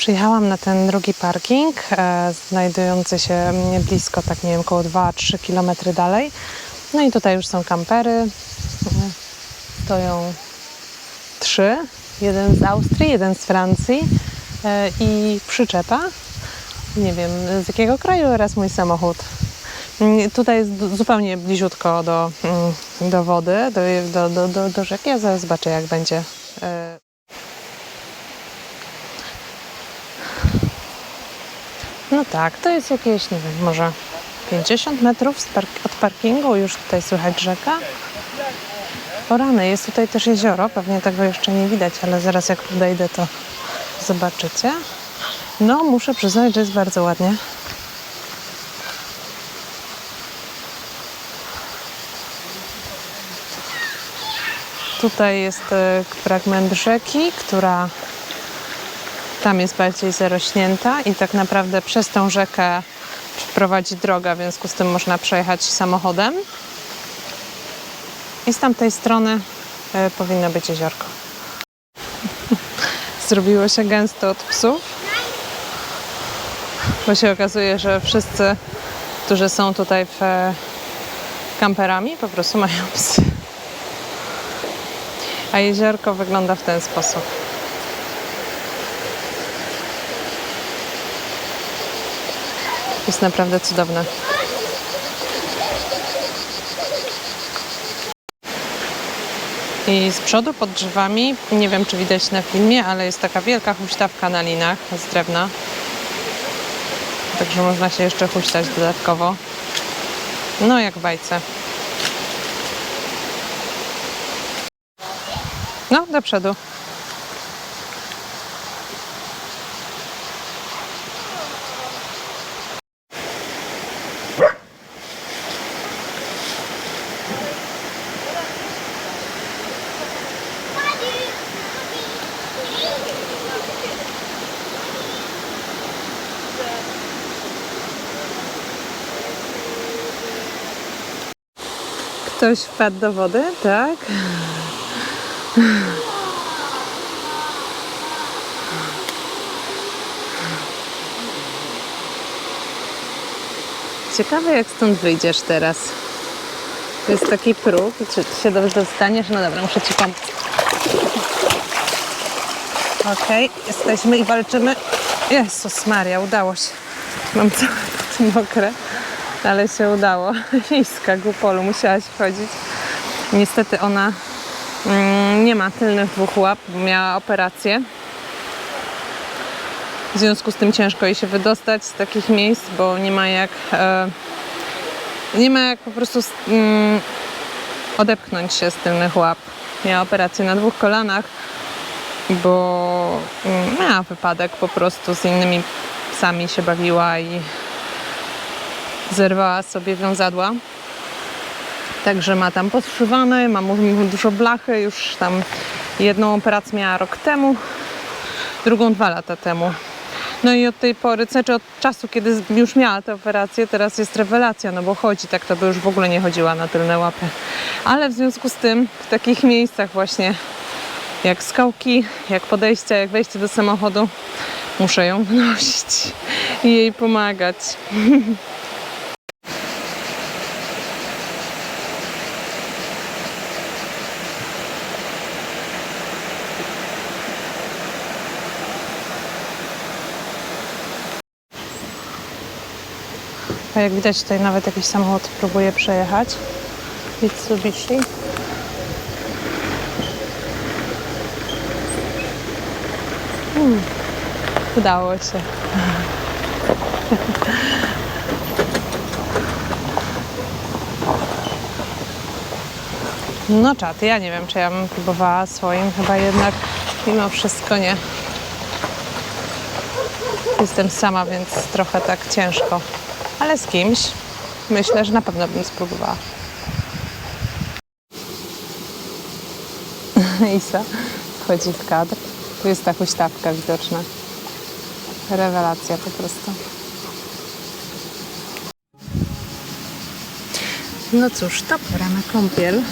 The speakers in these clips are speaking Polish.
Przyjechałam na ten drugi parking, e, znajdujący się blisko, tak nie wiem, około 2-3 km dalej. No i tutaj już są kampery. E, Stoją trzy. Jeden z Austrii, jeden z Francji e, i przyczepa. Nie wiem z jakiego kraju oraz mój samochód. Mm, Tutaj jest zupełnie bliziutko do, mm, do wody, do, do, do, do, rzeki. Ja zaraz zobaczę jak będzie. No tak, to jest jakieś, nie wiem, może 50 metrów od parkingu. Już tutaj słychać rzeka. O jest tutaj też jezioro. Pewnie tego jeszcze nie widać, ale zaraz jak podejdę, to zobaczycie. No, muszę przyznać, że jest bardzo ładnie. Tutaj jest e, fragment rzeki, która tam jest bardziej zarośnięta i tak naprawdę przez tą rzekę prowadzi droga, w związku z tym można przejechać samochodem. I z tamtej strony e, powinno być jeziorko. Zrobiło się gęsto od psów, bo się okazuje, że wszyscy, którzy są tutaj w e, kamperami, po prostu mają psy. A jeziorko wygląda w ten sposób. Jest naprawdę cudowne. I z przodu pod drzewami, nie wiem czy widać na filmie, ale jest taka wielka huśtawka na linach z drewna. Także można się jeszcze huśtać dodatkowo. No jak bajce. No, do przodu. Ktoś wpadł do wody, tak? Ciekawe, jak stąd wyjdziesz teraz. To jest taki próg. Czy się dobrze dostaniesz? No dobra, muszę ci pomóc. Okej, jesteśmy i walczymy. Jezus Maria, udało się. Mam całe mokre, ale się udało. Iska Gupolu, musiałaś wchodzić. Niestety ona mm, nie ma tylnych dwóch łap, bo miała operację. W związku z tym ciężko jej się wydostać z takich miejsc, bo nie ma jak e, nie ma jak po prostu mm, odepchnąć się z tylnych łap. Miała operację na dwóch kolanach, bo mm, miała wypadek po prostu z innymi psami się bawiła i zerwała sobie wiązadła. Także ma tam podszywane, ma dużo blachy, już tam jedną operację miała rok temu, drugą dwa lata temu. No i od tej pory, znaczy od czasu, kiedy już miała tę operację, teraz jest rewelacja, no bo chodzi, tak to by już w ogóle nie chodziła na tylne łapy. Ale w związku z tym w takich miejscach właśnie jak skałki, jak podejścia, jak wejście do samochodu, muszę ją wnosić i jej pomagać. A jak widać tutaj nawet jakiś samochód próbuje przejechać. Mitsubishi. Hmm. Udało się. No czad, ja nie wiem, czy ja bym próbowała swoim, chyba jednak mimo wszystko nie. Jestem sama, więc trochę tak ciężko. Ale z kimś myślę, że na pewno bym spróbowała. Isa wchodzi w kadr. Tu jest ta huśtawka widoczna. Rewelacja po prostu. No cóż, to pora na kąpiel.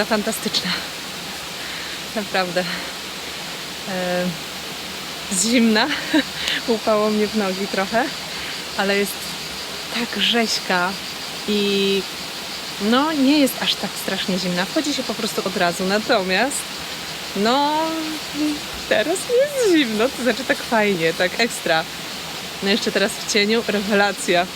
Pogoda fantastyczna. Naprawdę. E, zimna. Upało mnie w nogi trochę, ale jest tak rzeźka i no nie jest aż tak strasznie zimna. Wchodzi się po prostu od razu. Natomiast no teraz jest zimno, to znaczy tak fajnie, tak ekstra. No jeszcze teraz w cieniu rewelacja.